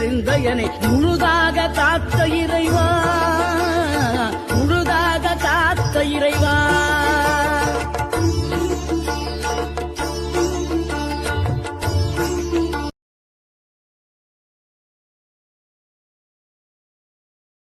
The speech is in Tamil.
இருந்த என்னை முழுதாக காத்த இறைவா முழுதாக காத்த இறைவா.